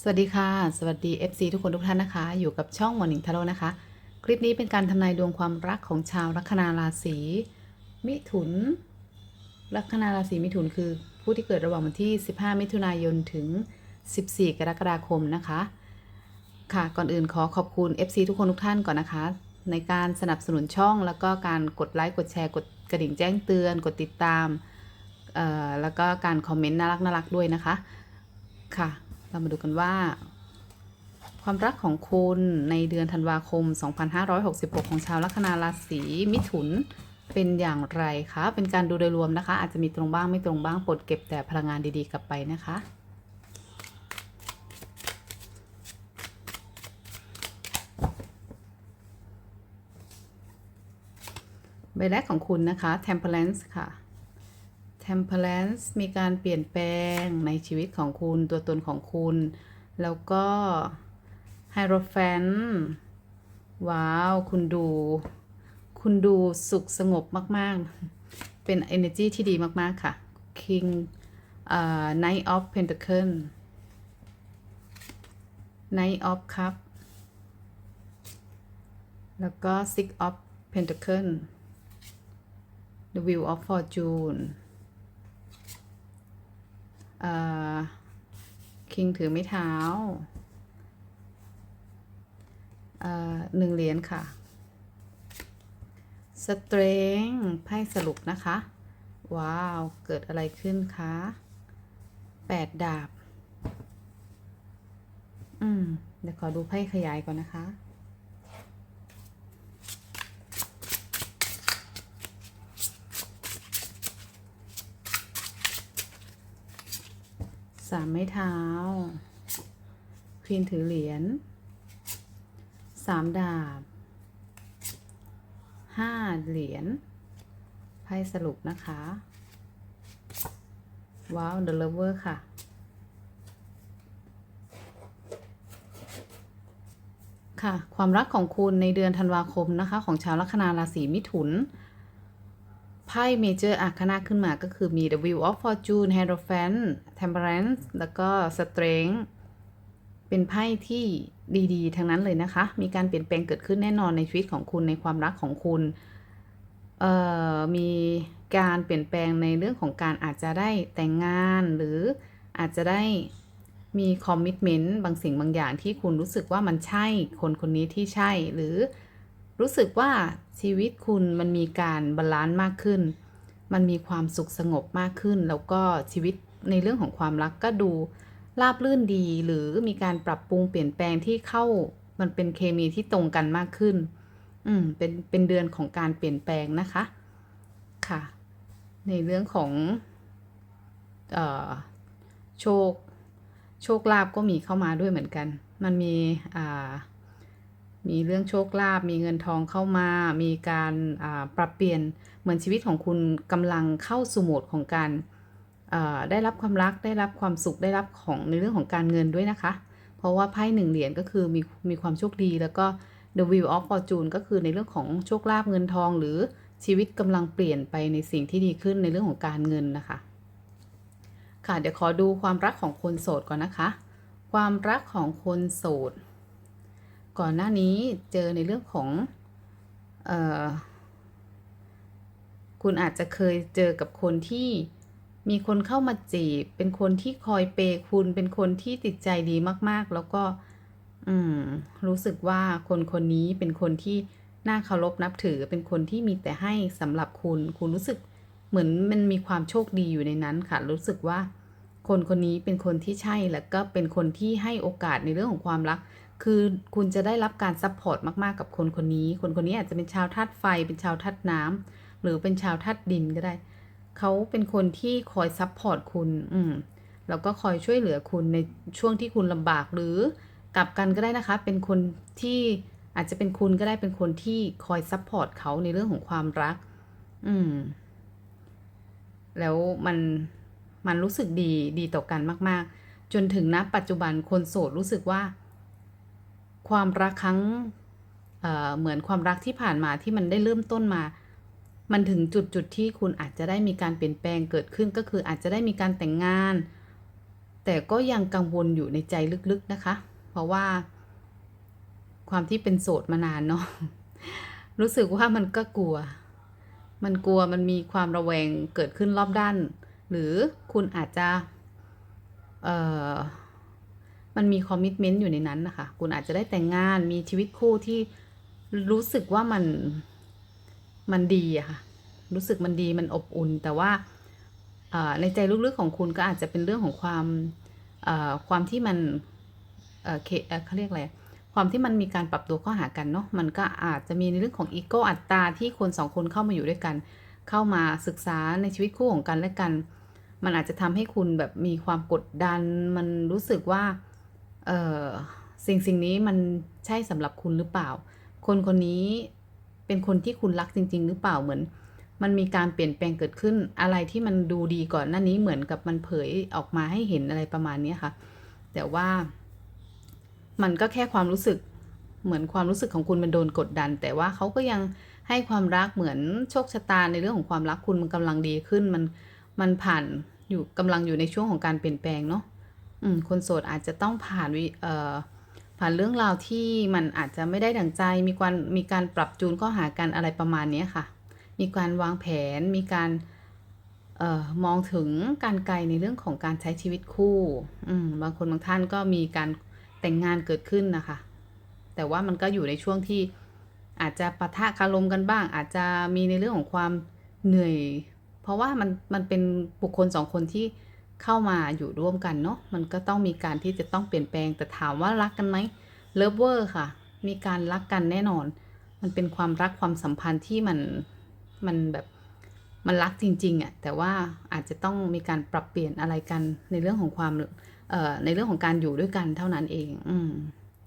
สวัสดีค่ะ สวัสดี FC ทุกคนทุกท่านนะคะ อยู่กับช่องหมอนิงทาโร่นะคะ คลิปนี้เป็นการทำนายดวงความรักของชาวลัคนาราศีมิถุน ลัคนาราศีมิถุนคือผู้ที่เกิดระหว่างวันที่ 15 มิถุนายนถึง 14 กรกฎาคมนะคะ ค่ะก่อนอื่นขอขอบคุณ FC ทุกคนทุกท่านก่อนนะคะ ในการสนับสนุนช่อง แล้วก็การกดไลค์กดแชร์กดกระดิ่งแจ้งเตือน กดติดตามแล้วก็การคอมเมนต์น่ารักน่ารักด้วยนะคะค่ะ เรามาดูกันว่า ความรักของคุณในเดือนธันวาคม 2566 ของชาวลัคนาราศีมิถุนเป็นอย่างไรคะ เป็นการดูโดยรวมนะคะ อาจจะมีตรงบ้างไม่ตรงบ้างปรดเก็บแต่พลังงานดีๆกลับไปนะคะ ใบแรกของคุณนะคะ temperance ค่ะ temperance มีการเปลี่ยนแปลงในชีวิตของคุณตัวตนของคุณ แล้วก็ hierophant ว้าว คุณดู คุณดูสุขสงบมาก ๆ เป็น energy ที่ดีมาก ๆ ค่ะ king อ่า knight of pentacle knight of cup แล้วก็ six of pentacle the wheel of fortune คิงถือไม้เท้าอ่าหนึ่งเหรียญค่ะ สเตรงไพ่สรุปนะคะ ว้าว เกิดอะไรขึ้นคะแปดดาบ อืม เดี๋ยวขอดูไพ่ขยายก่อนนะคะ สามไม้เท้า ควีนถือเหรียญสามดาบห้าเหรียญไพ่สรุปนะคะ ว้าว The Lover ค่ะ ค่ะ ความรักของคุณในเดือนธันวาคมนะคะ ของชาวลัคนาราศีมิถุน ไพ่เมเจอร์อาคาขึ้นมาก็คือมี The Wheel of Fortune Hierophant Temperance แล้วก็ Strength เป็นไพ่ที่ดีๆ ทั้งนั้นเลยนะคะ มีการเปลี่ยนแปลงเกิดขึ้นแน่นอนในชีวิตของคุณในความรักของคุณ เอ่อ มีการเปลี่ยนแปลงในเรื่องของการอาจจะได้แต่งงาน หรืออาจจะได้มีคอมมิชเมนต์บางสิ่งบางอย่างที่คุณรู้สึกว่ามันใช่คนคนนี้ที่ใช่หรือ รู้สึกว่าชีวิตคุณมันมีการบาลานซ์มากขึ้น มันมีความสุขสงบมากขึ้น แล้วก็ชีวิตในเรื่องของความรักก็ดูราบรื่นดี หรือมีการปรับปรุงเปลี่ยนแปลงที่เข้ามันเป็นเคมีที่ตรงกันมากขึ้น อืม เป็น เป็นเดือนของการเปลี่ยนแปลงนะคะ ค่ะ ในเรื่องของ เอ่อ โชค โชคลาภก็มีเข้ามาด้วยเหมือนกัน มันมี อ่า มีเรื่องโชคลาภมีเงินทองเข้ามา มีการปรับเปลี่ยนเหมือนชีวิตของคุณกำลังเข้าสู่โหมดของการได้รับความรักได้รับความสุขได้รับของในเรื่องของการเงินด้วยนะคะ เพราะว่าไพ่หนึ่งเหรียญก็คือมีมีความโชคดี แล้วก็ The Wheel of Fortune ก็คือในเรื่องของโชคลาภเงินทอง หรือชีวิตกำลังเปลี่ยนไปในสิ่งที่ดีขึ้นในเรื่องของการเงินนะคะ ค่ะเดี๋ยวขอดูความรักของคนโสดก่อนนะคะ ความรักของคนโสด ก่อนหน้านี้เจอในเรื่องของออคุณอาจจะเคยเจอกับคนที่มีคนเข้ามาจีบ เป็นคนที่คอยเปย์คุณ เป็นคนที่ติดใจดีมาก ๆ แล้วก็ อืม รู้สึกว่าคนคนนี้เป็นคนที่น่าเคารพนับถือ เป็นคนที่มีแต่ให้สำหรับคุณ คุณรู้สึกเหมือนมันมีความโชคดีอยู่ในนั้นค่ะ รู้สึกว่า คนคนนี้เป็นคนที่ใช่ แล้วก็เป็นคนที่ให้โอกาสในเรื่องของความรัก คือคุณจะได้รับการซัพพอร์ตมากๆกับคนคนนี้ คนคนนี้อาจจะเป็นชาวธาตุไฟ เป็นชาวธาตุน้ำหรือเป็นชาวธาตุดินก็ได้ เขาเป็นคนที่คอยซัพพอร์ตคุณ อืมแล้วก็คอยช่วยเหลือคุณในช่วงที่คุณลำบากหรือกลับกันก็ได้นะคะ เป็นคนที่อาจจะเป็นคุณก็ได้เป็นคนที่คอยซัพพอร์ตเขาในเรื่องของความรัก อืม แล้วมันมันรู้สึกดีดีต่อกันมาก ๆ จนถึงณปัจจุบันคนโสดรู้สึกว่า ความรักครั้งเเหมือนความรักที่ผ่านมาที่มันได้เริ่มต้นมา มันถึงจุดจุดที่คุณอาจจะได้มีการเปลี่ยนแปลงเกิดขึ้นก็คืออาจจะได้มีการแต่งงาน แต่ก็ยังกังวลอยู่ในใจลึกๆนะคะ เพราะว่า ความที่เป็นโสดมานานเนาะรู้สึกว่ามันก็กลัว มันกลัวมันมีความระแวงเกิดขึ้นรอบด้าน หรือคุณอาจจะ เอ่อ มันมีคอมมิชเมนต์อยู่ในนั้นนะคะ คุณอาจจะได้แต่งงานมีชีวิตคู่ที่รู้สึกว่ามันมันดีอะค่ะ รู้สึกมันดีมันอบอุ่น แต่ว่าในใจลึกๆของคุณก็อาจจะเป็นเรื่องของความความที่มันเอ่อเขาเรียกอะไรความที่มันมีการปรับตัวเข้าหากันเนาะมันก็อาจจะมีในเรื่องของอีโก้อัตตาที่คนสองคนเข้ามาอยู่ด้วยกัน เข้ามาศึกษาในชีวิตคู่ของกันและกัน มันอาจจะทำให้คุณแบบมีความกดดัน มันรู้สึกว่า สิ่งสิ่งนี้มันใช่สำหรับคุณหรือเปล่า คนคนนี้เป็นคนที่คุณรักจริง ๆ หรือเปล่าเหมือน มันมีการเปลี่ยนแปลงเกิดขึ้นอะไรที่มันดูดีก่อนหน้านี้เหมือนกับมันเผยออกมาให้เห็นอะไรประมาณนี้ค่ะ แต่ว่ามันก็แค่ความรู้สึกเหมือนความรู้สึกของคุณมันโดนกดดัน แต่ว่าเขาก็ยังให้ความรักเหมือนโชคชะตาในเรื่องของความรักคุณมันกำลังดีขึ้น มันมันผ่านอยู่กำลังอยู่ในช่วงของการเปลี่ยนแปลงเนาะ คนโสดอาจจะต้องผ่านวิเอ่อผ่านเรื่องราวที่มันอาจจะไม่ได้ดั่งใจ มีการมีการปรับจูนข้าหากันอะไรประมาณนี้ค่ะ มีการวางแผน มีการออมองถึงการไกลในเรื่องของการใช้ชีวิตคู่บางคนบางท่านก็มีการแต่งงานเกิดขึ้นนะคะ แต่ว่ามันก็อยู่ในช่วงที่อาจจะปะทะคารมกันบ้าง อาจจะมีในเรื่องของความเหนื่อย เพราะว่ามันมันเป็นบุคคลสองคนที่ เข้ามาอยู่ร่วมกันเนาะมันก็ต้องมีการที่จะต้องเปลี่ยนแปลงแต่ถามว่ารักกันไหมเลิฟเวอร์ค่ะ มีการรักกันแน่นอน มันเป็นความรักความสัมพันธ์ที่มันมันแบบมันรักจริงๆอะ่ะแต่ว่าอาจจะต้องมีการปรับเปลี่ยนอะไรกันในเรื่องของความเอ่อในเรื่องของการอยู่ด้วยกันเท่านั้นเอง อืม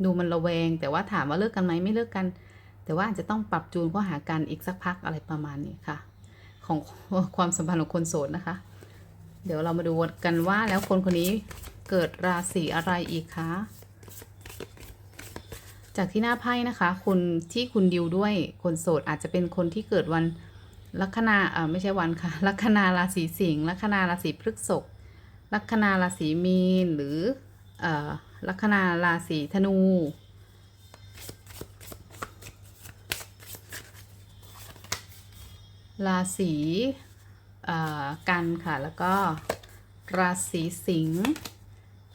ดูมันระแวง แต่ว่าถามว่าเลิกกันไหมไม่เลิกกัน แต่ว่าอาจจะต้องปรับจูนเข้าหากันอีกสักพักอะไรประมาณนี้ค่ะ ของความสัมพันธ์ของคนโสดนะคะ เดี๋ยวเรามาดูกันว่าแล้วคนคนนี้เกิดราศีอะไรอีกคะ จากที่หน้าไพ่นะคะคุณที่คุณดิวด้วยคนโสดอาจจะเป็นคนที่เกิดวันลัคนาเออไม่ใช่วันค่ะ ลัคนาราศีสิงห์ลัคนาราศีพฤษภลัคนาราศีมีนหรือเอ่อลัคนาราศีธนู ราศี กันค่ะ แล้วก็ราศีสิงห์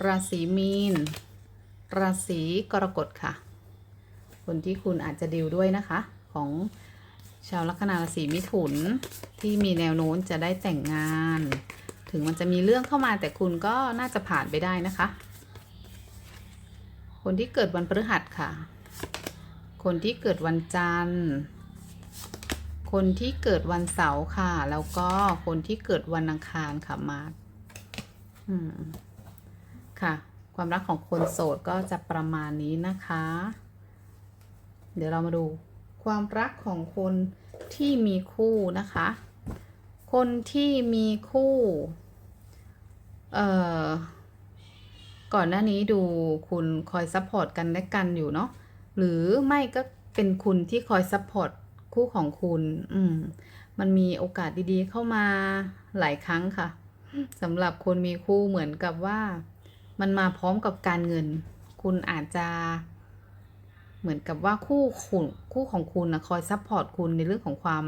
ราศีมีน ราศีกรกฎค่ะ คนที่คุณอาจจะดิวด้วยนะคะ ของชาวลัคนาราศีมิถุนที่มีแนวโน้มจะได้แต่งงาน ถึงมันจะมีเรื่องเข้ามาแต่คุณก็น่าจะผ่านไปได้นะคะ คนที่เกิดวันพฤหัสค่ะ คนที่เกิดวันจันทร์ คนที่เกิดวันเสาร์ค่ะ แล้วก็คนที่เกิดวันอังคารค่ะมาร์คค่ะ ความรักของคนโสดก็จะประมาณนี้นะคะ เดี๋ยวเรามาดู ความรักของคนที่มีคู่นะคะ คนที่มีคู่ เอ่อ ก่อนหน้านี้ดูคุณคอยซัพพอร์ตกันและกันอยู่เนาะ หรือไม่ก็เป็นคุณที่คอยซัพพอร์ต คู่ของคุณ อืม มันมีโอกาสดีๆ เข้ามาหลายครั้งค่ะสำหรับคนมีคู่เหมือนกับว่า มันมาพร้อมกับการเงิน คุณอาจจะเหมือนกับว่าคู่คุณคู่ของคุณนะคอยซัพพอร์ตคุณในเรื่องของความ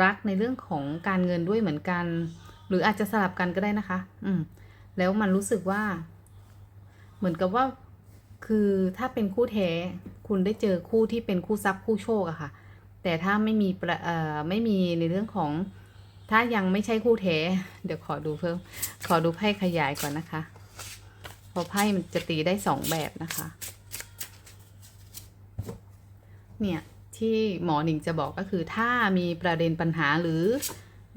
รักในเรื่องของการเงินด้วยเหมือนกัน หรืออาจจะสลับกันก็ได้นะคะ อืม แล้วมันรู้สึกว่า เหมือนกับว่า คือถ้าเป็นคู่แท้ คุณได้เจอคู่ที่เป็นคู่ทรัพย์คู่โชคอะค่ะ แต่ถ้าไม่มีประเอ่อไม่มีในเรื่องของถ้ายังไม่ใช่คู่แท้เดี๋ยวขอดูเพิ่ม ขอดูไพ่ขยายก่อนนะคะเพราะไพ่มันจะตีได้สองแบบนะคะ เนี่ยที่หมอหนิงจะบอกก็คือถ้ามีประเด็นปัญหาหรือ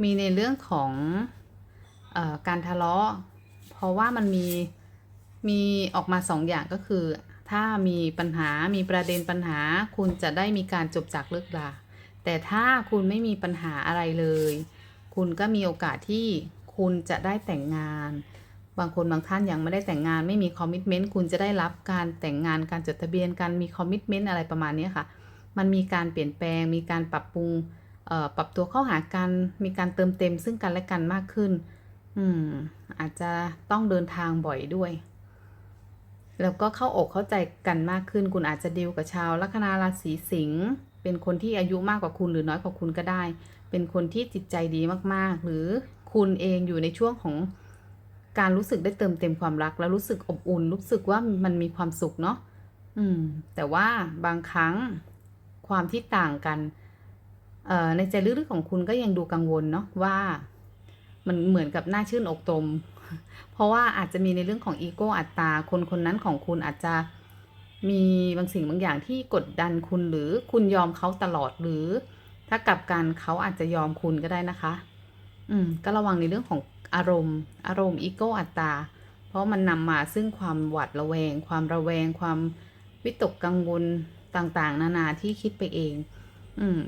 มีในเรื่องของออการทะเลาะ เพราะว่ามันมีมีออกมาสองอย่างก็คือ ถ้ามีปัญหามีประเด็นปัญหา คุณจะได้มีการจบจากเลิกราแต่ถ้าคุณไม่มีปัญหาอะไรเลย คุณก็มีโอกาสที่คุณจะได้แต่งงาน บางคนบางท่านยังไม่ได้แต่งงานไม่มีคอมมิชเมนต์คุณจะได้รับการแต่งงานการจดทะเบียนการมีคอมมิชเมนต์อะไรประมาณนี้ค่ะ มันมีการเปลี่ยนแปลง มีการปรับปรุงปรับตัวเข้าหากัน มีการเติมเต็มซึ่งกันและกันมากขึ้น อืมอาจจะต้องเดินทางบ่อยด้วย แล้วก็เข้าอกเข้าใจกันมากขึ้น คุณอาจจะดีลกับชาวลัคนาราศีสิงห์เป็นคนที่อายุมากกว่าคุณหรือน้อยกว่าคุณก็ได้ เป็นคนที่จิตใจดีมากๆ หรือคุณเองอยู่ในช่วงของการรู้สึกได้เติมเต็มความรัก แล้วรู้สึกอบอุ่น รู้สึกว่ามันมีความสุขเนาะอืม แต่ว่าบางครั้งความที่ต่างกันในใจลึกๆของคุณก็ยังดูกังวลเนาะว่า มันเหมือนกับหน้าชื่นอกตม เพราะว่าอาจจะมีในเรื่องของอีโก้อัตตา คนคนนั้นของคุณอาจจะมีบางสิ่งบางอย่างที่กดดันคุณหรือคุณยอมเขาตลอดหรือ ถ้ากลับกันเขาอาจจะยอมคุณก็ได้นะคะ อืม ก็ระวังในเรื่องของอารมณ์ อารมณ์อีโก้อัตตา เพราะมันนำมาซึ่งความหวาดระแวง ความระแวง ความวิตกกังวลต่างๆ นานาที่คิดไปเอง อืม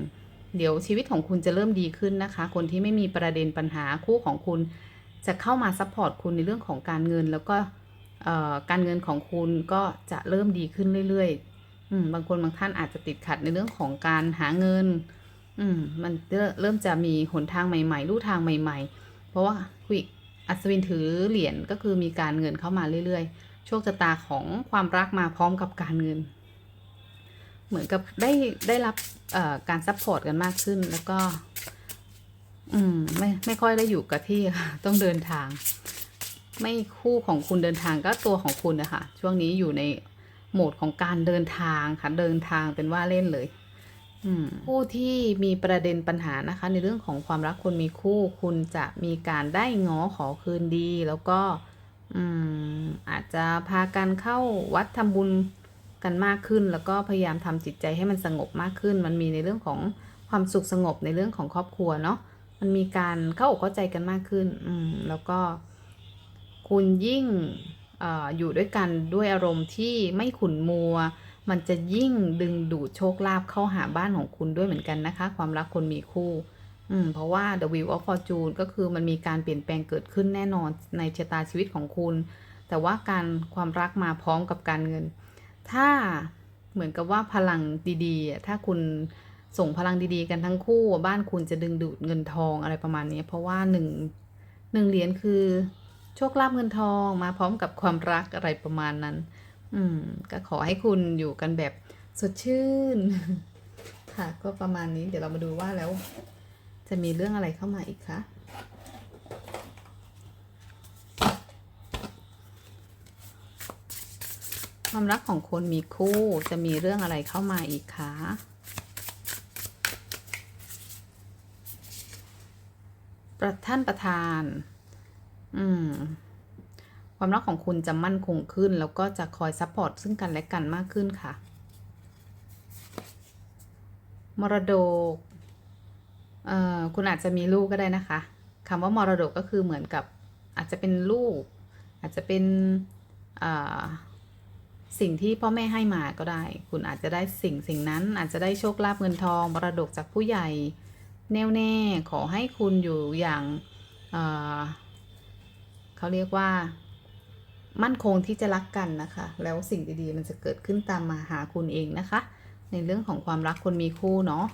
เดี๋ยวชีวิตของคุณจะเริ่มดีขึ้นนะคะ คนที่ไม่มีประเด็นปัญหาคู่ของคุณ จะเข้ามาซัพพอร์ตคุณในเรื่องของการเงิน แล้วก็การเงินของคุณก็จะเริ่มดีขึ้นเรื่อยๆบางคนบางท่านอาจจะติดขัดในเรื่องของการหาเงิน อืมมันเริ่มจะมีหนทางใหม่ๆลู่ทางใหม่ ๆ เพราะว่าคุยอัศวินถือเหรียญก็คือมีการเงินเข้ามาเรื่อยๆ โชคชะตาของความรักมาพร้อมกับการเงิน เหมือนกับได้ได้รับการซัพพอร์ตกันมากขึ้นแล้วก็ อืม ไม่ไม่ค่อยได้อยู่กับที่ค่ะ ต้องเดินทาง ไม่คู่ของคุณเดินทางก็ตัวของคุณนะคะช่วงนี้อยู่ในโหมดของการเดินทางค่ะ เดินทางเป็นว่าเล่นเลยผู้ที่มีประเด็นปัญหานะคะ ในเรื่องของความรักคนมีคู่ คุณจะมีการได้ง้อขอคืนดี แล้วก็อืมอาจจะพากันเข้าวัดทำบุญกันมากขึ้น แล้วก็พยายามทำจิตใจให้มันสงบมากขึ้น มันมีในเรื่องของความสุขสงบในเรื่องของครอบครัวเนาะ มันมีการเข้าอกเข้าใจกันมากขึ้น อืม แล้วก็คุณยิ่งออยู่ด้วยกันด้วยอารมณ์ที่ไม่ขุนมัว มันจะยิ่งดึงดูดโชคลาภเข้าหาบ้านของคุณด้วยเหมือนกันนะคะ ความรักคนมีคู่ อืม เพราะว่า The Wheel of Fortune ก็คือมันมีการเปลี่ยนแปลงเกิดขึ้นแน่นอนในชะตาชีวิตของคุณ แต่ว่าการความรักมาพร้อมกับการเงิน ถ้าเหมือนกับว่าพลังดีๆ ถ้าคุณ ส่งพลังดีๆกันทั้งคู่บ้านคุณจะดึงดูดเงินทองอะไรประมาณนี้ เพราะว่าหนึ่งหนึ่งเหรียญคือ โชคลาภเงินทองมาพร้อมกับความรักอะไรประมาณนั้น อืม ก็ขอให้คุณอยู่กันแบบสดชื่น ค่ะก็ประมาณนี้ เดี๋ยวเรามาดูว่าแล้ว จะมีเรื่องอะไรเข้ามาอีกคะความรักของคนมีคู่จะมีเรื่องอะไรเข้ามาอีกคะ ประท่านประธาน อืม ความรักของคุณจะมั่นคงขึ้น แล้วก็จะคอยซัพพอร์ตซึ่งกันและกันมากขึ้นค่ะ มรดก เอ่อ คุณอาจจะมีลูกก็ได้นะคะ คำว่ามรดกก็คือเหมือนกับ อาจจะเป็นลูก อาจจะเป็นสิ่งที่พ่อแม่ให้มาก็ได้ คุณอาจจะได้สิ่งสิ่งนั้น อาจจะได้โชคลาภเงินทองมรดกจากผู้ใหญ่ แน่วแน่ขอให้คุณอยู่อย่างเเขาเรียกว่า มั่นคงที่จะรักกันนะคะ แล้วสิ่งดีๆ มันจะเกิดขึ้นตามมาหาคุณเองนะคะ ในเรื่องของความรักคนมีคู่เนาะ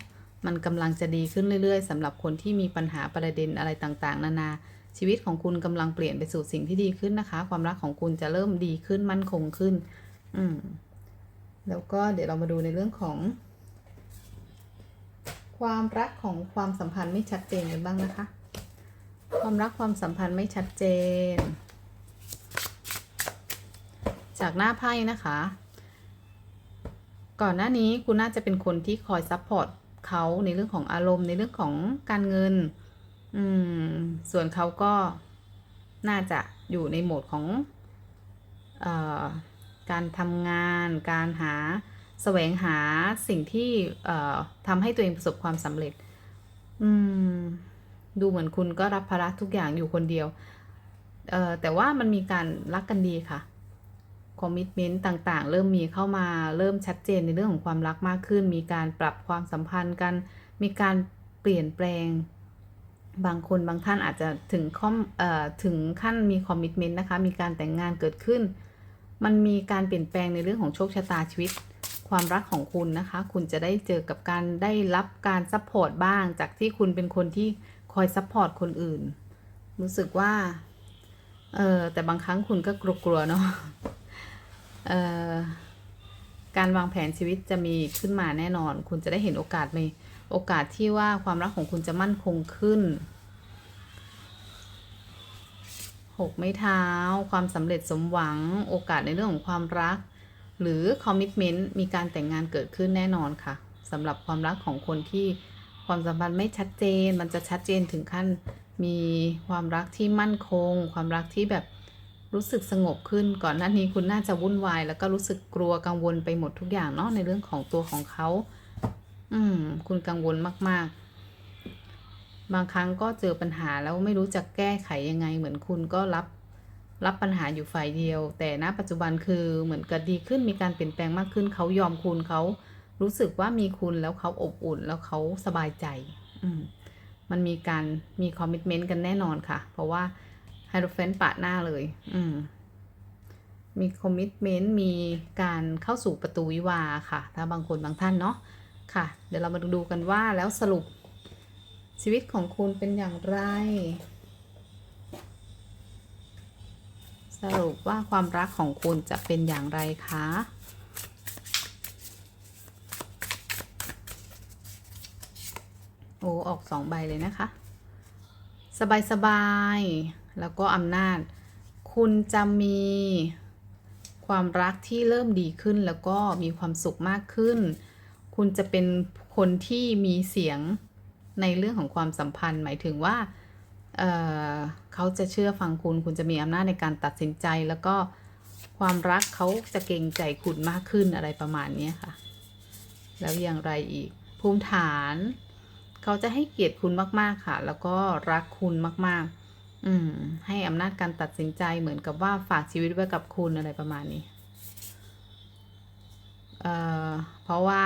มันกำลังจะดีขึ้นเรื่อยๆสำหรับคนที่มีปัญหาประเด็นอะไรต่างๆ นานา ชีวิตของคุณกำลังเปลี่ยนไปสู่สิ่งที่ดีขึ้นนะคะ ความรักของคุณจะเริ่มดีขึ้นมั่นคงขึ้น อืมแล้วก็เดี๋ยวเรามาดูในเรื่องของ ความรักของความสัมพันธ์ไม่ชัดเจนกันบ้างนะคะ ความรักความสัมพันธ์ไม่ชัดเจน จากหน้าไพ่นะคะ ก่อนหน้านี้คุณน่าจะเป็นคนที่คอยซัพพอร์ตเขาในเรื่องของอารมณ์ ในเรื่องของการเงิน อืม ส่วนเขาก็น่าจะอยู่ในโหมดของออการทำงาน การหา แสวงหาสิ่งที่ทำให้ตัวเองประสบความสำเร็จ อืม ดูเหมือนคุณก็รับภาระทุกอย่างอยู่คนเดียว แต่ว่ามันมีการรักกันดีค่ะคอมมิชเมนต์ต่างๆ เริ่มมีเข้ามาเริ่มชัดเจนในเรื่องของความรักมากขึ้น มีการปรับความสัมพันธ์กัน มีการเปลี่ยนแปลง บางคนบางท่านอาจจะถึงข้อมอถึงขั้นมีคอมมิชเมนต์นะคะ มีการแต่งงานเกิดขึ้น มันมีการเปลี่ยนแปลงในเรื่องของโชคชะตาชีวิต ความรักของคุณนะคะ คุณจะได้เจอกับการได้รับการซัพพอร์ตบ้าง จากที่คุณเป็นคนที่คอยซัพพอร์ตคนอื่น รู้สึกว่า เออแต่บางครั้งคุณก็กลัวๆเนาะเออการวางแผนชีวิตจะมีขึ้นมาแน่นอน คุณจะได้เห็นโอกาสในโอกาสที่ว่าความรักของคุณจะมั่นคงขึ้นหกไม้เท้า ความสำเร็จสมหวัง โอกาสในเรื่องของความรัก หรือคอมมิชเมนต์มีการแต่งงานเกิดขึ้นแน่นอนค่ะสำหรับความรักของคนที่ความสัมพันธ์ไม่ชัดเจน มันจะชัดเจนถึงขั้นมีความรักที่มั่นคง ความรักที่แบบรู้สึกสงบขึ้น ก่อนหน้านี้คุณน่าจะวุ่นวาย แล้วก็รู้สึกกลัวกังวลไปหมดทุกอย่างเนาะในเรื่องของตัวของเขา อืม คุณกังวลมาก ๆ บางครั้งก็เจอปัญหาแล้วไม่รู้จะแก้ไขยังไง เหมือนคุณก็รับ รับปัญหาอยู่ฝ่ายเดียว แต่ณปัจจุบันคือเหมือนกับดีขึ้นมีการเปลี่ยนแปลงมากขึ้นเขายอมคุณเขารู้สึกว่ามีคุณแล้วเขาอบอุ่นแล้วเขาสบายใจ อืมมันมีการมีคอมมิชเมนต์กันแน่นอนค่ะ เพราะว่าไฮโดรเฟนปะหน้าเลย อืมมีคอมมิชเมนต์มีการเข้าสู่ประตูวิวาค่ะ ถ้าบางคนบางท่านเนาะค่ะ เดี๋ยวเรามาดูกันว่าแล้วสรุปชีวิตของคุณเป็นอย่างไร สรุปว่าความรักของคุณจะเป็นอย่างไรคะโอ้ออกสองใบเลยนะคะ สบายสบายแล้วก็อำนาจ คุณจะมีความรักที่เริ่มดีขึ้นแล้วก็มีความสุขมากขึ้น คุณจะเป็นคนที่มีเสียงในเรื่องของความสัมพันธ์ หมายถึงว่า เเขาจะเชื่อฟังคุณคุณจะมีอำนาจในการตัดสินใจ แล้วก็ความรักเขาจะเกรงใจคุณมากขึ้นอะไรประมาณนี้ค่ะ แล้วอย่างไรอีก ภูมิฐาน เขาจะให้เกียรติคุณมากๆค่ะ แล้วก็รักคุณมากๆ อืม ให้อำนาจการตัดสินใจเหมือนกับว่าฝากชีวิตไว้กับคุณอะไรประมาณนี้เอ่อเพราะว่า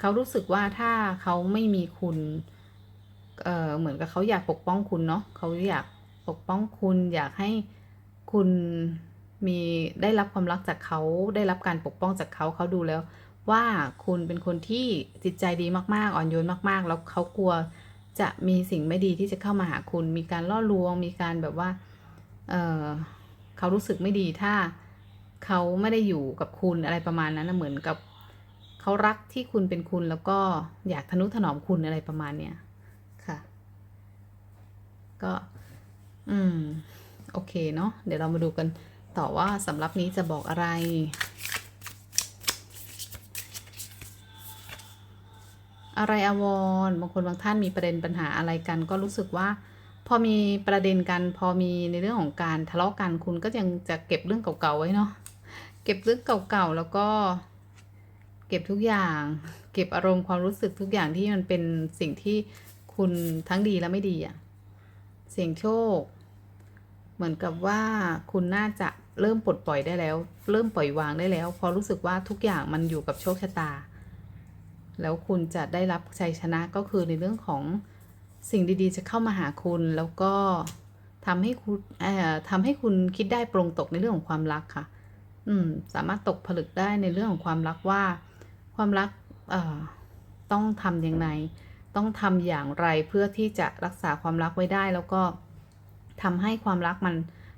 เขารู้สึกว่าถ้าเขาไม่มีคุณเอ่อเหมือนกับเขาอยากปกป้องคุณเนาะเขาอยากปกป้องคุณอยากให้คุณมีได้รับความรักจากเขาได้รับการปกป้องจากเขาเขาดูแล้ว ว่าคุณเป็นคนที่จิตใจดีมากๆ อ่อนโยนมากๆ แล้วเขากลัวจะมีสิ่งไม่ดีที่จะเข้ามาหาคุณ มีการล่อลวง มีการแบบว่าเออเขารู้สึกไม่ดีถ้าเขาไม่ได้อยู่กับคุณอะไรประมาณนั้นนะเหมือนกับเขารักที่คุณเป็นคุณแล้วก็อยากทนุถนอมคุณอะไรประมาณเนี้ย ก็ อืม โอเคเนาะเดี๋ยวเรามาดูกันต่อว่าสำหรับนี้จะบอกอะไร อะไรอาวรณ์บางคนบางท่านมีประเด็นปัญหาอะไรกัน ก็รู้สึกว่า พอมีประเด็นกัน พอมีในเรื่องของการทะเลาะกันคุณก็ยังจะเก็บเรื่องเก่าๆไว้เนาะเก็บเรื่องเก่าๆแล้วก็เก็บทุกอย่าง เก็บอารมณ์ความรู้สึกทุกอย่างที่มันเป็นสิ่งที่คุณทั้งดีและไม่ดีอะ เสี่ยงโชค เหมือนกับว่าคุณน่าจะเริ่มปลดปล่อยได้แล้ว เริ่มปล่อยวางได้แล้วเพราะรู้สึกว่าทุกอย่างมันอยู่กับโชคชะตา แล้วคุณจะได้รับชัยชนะก็คือในเรื่องของสิ่งดีๆ จะเข้ามาหาคุณแล้วก็ทำให้คุณทำให้คุณคิดได้ปรงตกในเรื่องของความรักค่ะ อืม สามารถตกผลึกได้ในเรื่องของความรักว่า ความรักเอ่อต้องทำยังไง ต้องทำอย่างไรเพื่อที่จะรักษาความรักไว้ได้ แล้วก็ทำให้ความรักมัน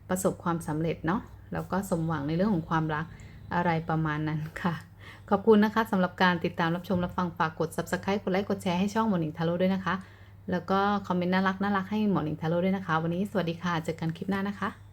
ประสบความสำเร็จเนาะแล้วก็สมหวังในเรื่องของความรักอะไรประมาณนั้นค่ะ ขอบคุณนะคะสำหรับการติดตามรับชมรับฟังฝากกด subscribe กดไลค์กดแชร์ให้ช่องหมอหนิงทาโร่ด้วยนะคะ แล้วก็คอมเมนต์น่ารักน่ารักให้หมอหนิงทาโร่ด้วยนะคะ วันนี้สวัสดีค่ะเจอกันคลิปหน้านะคะ